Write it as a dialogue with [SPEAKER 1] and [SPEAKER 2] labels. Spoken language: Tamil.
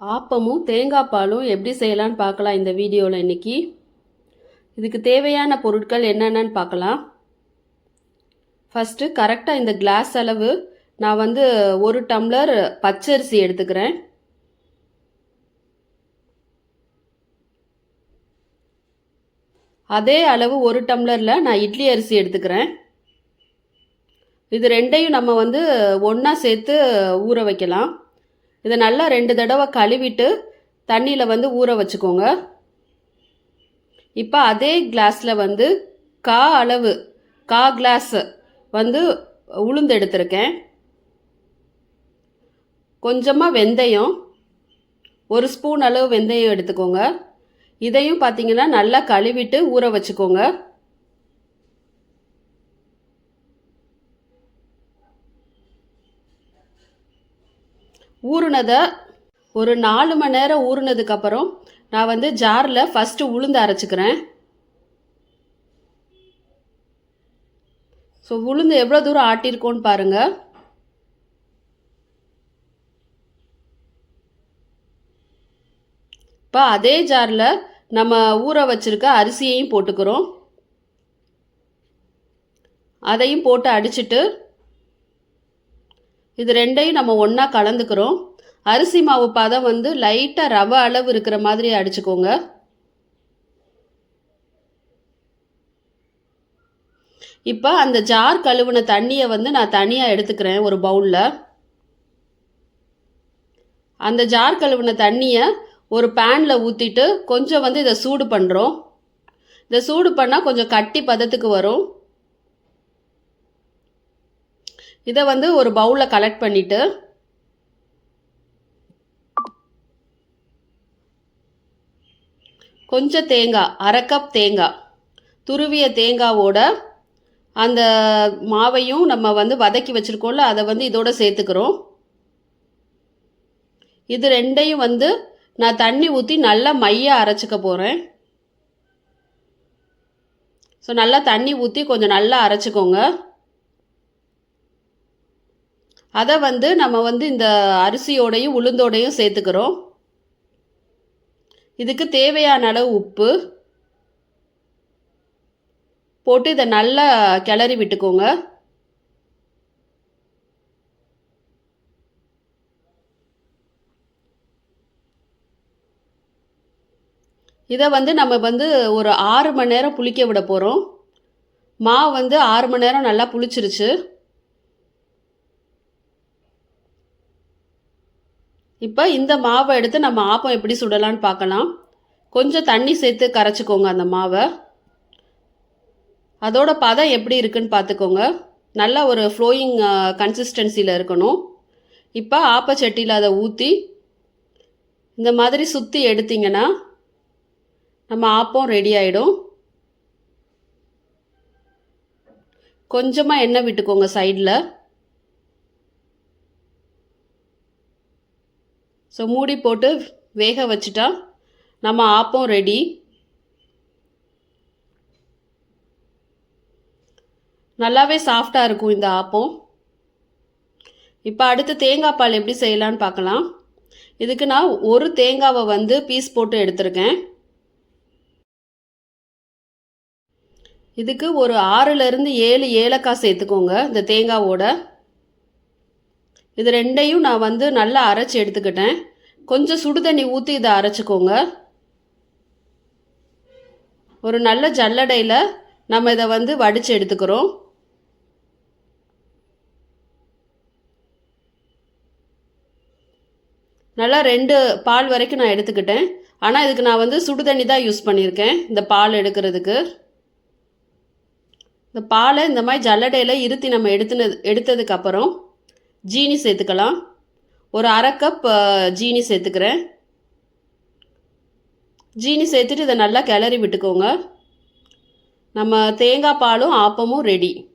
[SPEAKER 1] ஆப்பமும் தேங்காய் பாலும் எப்படி செய்யலான்னு பார்க்கலாம் இந்த வீடியோவில் இன்னைக்கு. இதுக்கு தேவையான பொருட்கள் என்னென்னு பார்க்கலாம். ஃபஸ்ட்டு கரெக்டாக இந்த கிளாஸ் அளவு நான் வந்து ஒரு டம்ளர் பச்சரிசி எடுத்துக்கிறேன். அதே அளவு ஒரு டம்ளரில் நான் இட்லி அரிசி எடுத்துக்கிறேன். இது ரெண்டையும் நம்ம வந்து ஒன்றா சேர்த்து ஊற வைக்கலாம். இதை நல்லா ரெண்டு தடவை கழுவிட்டு தண்ணியில் வந்து ஊற வச்சுக்கோங்க. இப்போ அதே கிளாஸில் வந்து கா அளவு கா கிளாஸ் வந்து உளுந்து எடுத்திருக்கேன். கொஞ்சமாக வெந்தயம் ஒரு ஸ்பூன் அளவு வெந்தயம் எடுத்துக்கோங்க. இதையும் பார்த்தீங்கன்னா நல்லா கழுவிட்டு ஊற வச்சுக்கோங்க. ஊறுனதை ஒரு நாலு மணி நேரம் ஊறுனதுக்கப்புறம் நான் வந்து ஜாரில் ஃபஸ்ட்டு உளுந்து அரைச்சிக்கிறேன். ஸோ உளுந்து எவ்வளோ தூரம் ஆட்டியிருக்கோன்னு பாருங்கள் இப்போ அதே ஜாரில் நம்ம ஊற வச்சுருக்க அரிசியையும் போட்டுக்கிறோம். அதையும் போட்டு அடிச்சிட்டு இது ரெண்டையும் நம்ம ஒன்றா கலந்துக்கிறோம். அரிசி மாவு பதம் வந்து லைட்டாக ரவை அளவு இருக்கிற மாதிரி அடிச்சுக்கோங்க. இப்போ அந்த ஜார் கழுவுன தண்ணியை வந்து நான் தனியாக எடுத்துக்கிறேன் ஒரு பவுலில் அந்த ஜார் கழுவுன தண்ணியை ஒரு பேனில் ஊற்றிட்டு கொஞ்சம் வந்து இதை சூடு பண்ணுறோம் இதை சூடு பண்ணால் கொஞ்சம் கட்டி பதத்துக்கு வரும். இதை வந்து ஒரு பவுலில் கலெக்ட் பண்ணிவிட்டு கொஞ்சம் தேங்காய் அரை கப் தேங்காய் துருவிய தேங்காவோட அந்த மாவையும் நம்ம வந்து வதக்கி வச்சுருக்கோம்ல அதை வந்து இதோட சேர்த்துக்கிறோம். இது ரெண்டையும் வந்து நான் தண்ணி ஊற்றி நல்லா மையாக அரைச்சிக்க போகிறேன் ஸோ நல்லா தண்ணி ஊற்றி கொஞ்சம் நல்லா அரைச்சிக்கோங்க. அதை வந்து நம்ம வந்து இந்த அரிசியோடையும் உளுந்தோடையும் சேர்த்துக்கிறோம். இதுக்கு தேவையான அளவு உப்பு. போட்டு இதை நல்லா கிளறி விட்டுக்கோங்க. இதை வந்து நம்ம வந்து ஒரு ஆறு மணி நேரம் புளிக்க விட போகிறோம் மா வந்து ஆறு மணி நேரம் நல்லா புளிச்சிருச்சு. இப்போ இந்த மாவை எடுத்து நம்ம ஆப்பம் எப்படி சுடலான்னு பார்க்கலாம். கொஞ்சம் தண்ணி சேர்த்து கரைச்சிக்கோங்க அந்த மாவை. அதோட பதம் எப்படி இருக்குன்னு பார்த்துக்கோங்க. நல்லா ஒரு ஃப்ளோயிங் கன்சிஸ்டன்சியில் இருக்கணும். இப்போ ஆப்பச்சட்டியில் அதை ஊற்றி இந்த மாதிரி சுற்றி எடுத்திங்கன்னா நம்ம ஆப்பம் ரெடி ஆகிடும் கொஞ்சமாக எண்ணெய் விட்டுக்கோங்க சைடில் ஸோ மூடி போட்டு வேக வச்சுட்டா நம்ம ஆப்பம் ரெடி நல்லாவே சாஃப்டாக இருக்கும் இந்த ஆப்பம். இப்போ அடுத்து தேங்காய் பால் எப்படி செய்யலான்னு பார்க்கலாம். இதுக்கு நான் ஒரு தேங்காவை வந்து பீஸ் போட்டு எடுத்திருக்கேன். இதுக்கு ஒரு ஆறுலேருந்து ஏழு ஏலக்காய் சேர்த்துக்கோங்க இந்த தேங்காவோட. இது ரெண்டையும் நான் வந்து நல்லா அரைச்சி எடுத்துக்கிட்டேன். கொஞ்சம் சுடு தண்ணி ஊற்றி இதை அரைச்சிக்கோங்க. ஒரு நல்ல ஜல்லடையில் நம்ம இதை வந்து வடித்து எடுத்துக்கிறோம். நல்லா ரெண்டு பால் வரைக்கும் நான் எடுத்துக்கிட்டேன். ஆனால் இதுக்கு நான் வந்து சுடு தண்ணி தான் யூஸ் பண்ணியிருக்கேன் இந்த பால் எடுக்கிறதுக்கு. இந்த பாலை இந்த மாதிரி ஜல்லடையில் இருத்தி நம்ம எடுத்துனது எடுத்ததுக்கப்புறம் ஜீனி சேர்த்துக்கலாம். ஒரு அரை கப் ஜீனி சேர்த்துக்கிறேன். ஜீனி சேர்த்துட்டு இதை நல்லா கிளறி விட்டுக்கோங்க. நம்ம தேங்காய் பாலும் ஆப்பமும் ரெடி